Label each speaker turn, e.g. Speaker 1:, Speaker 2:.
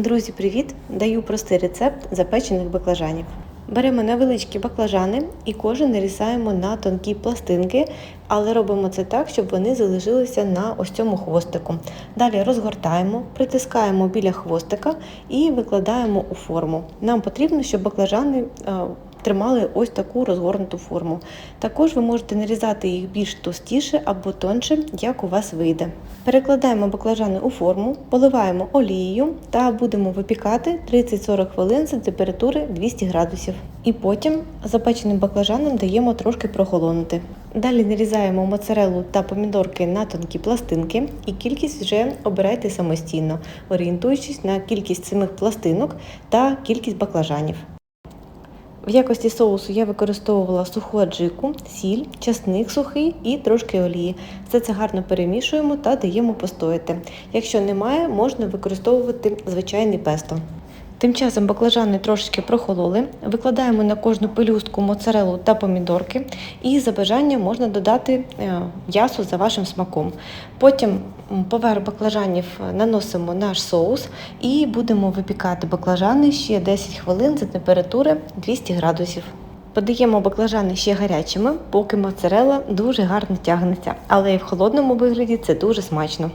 Speaker 1: Друзі, привіт! Даю простий рецепт запечених баклажанів. Беремо невеличкі баклажани і кожен нарізаємо на тонкі пластинки, але робимо це так, щоб вони залишилися на ось цьому хвостику. Далі розгортаємо, притискаємо біля хвостика і викладаємо у форму. Нам потрібно, щоб баклажани е, тримали ось таку розгорнуту форму. Також ви можете нарізати їх більш товстіше або тонше, як у вас вийде. Перекладаємо баклажани у форму, поливаємо олією та будемо випікати 30-40 хвилин за температури 200 градусів. І потім запеченим баклажанам даємо трошки прохолонути. Далі нарізаємо моцарелу та помідорки на тонкі пластинки, і кількість вже обирайте самостійно, орієнтуючись на кількість самих пластинок та кількість баклажанів. В якості соусу я використовувала суху аджику, сіль, часник сухий і трошки олії. Все це гарно перемішуємо та даємо постояти. Якщо немає, можна використовувати звичайний песто. Тим часом баклажани трошечки прохололи, викладаємо на кожну пелюстку моцарелу та помідорки, і за бажанням можна додати е, м'ясо за вашим смаком. Потім поверх баклажанів наносимо наш соус і будемо випікати баклажани ще 10 хвилин за температури 200 градусів. Подаємо баклажани ще гарячими, поки моцарела дуже гарно тягнеться, але і в холодному вигляді це дуже смачно.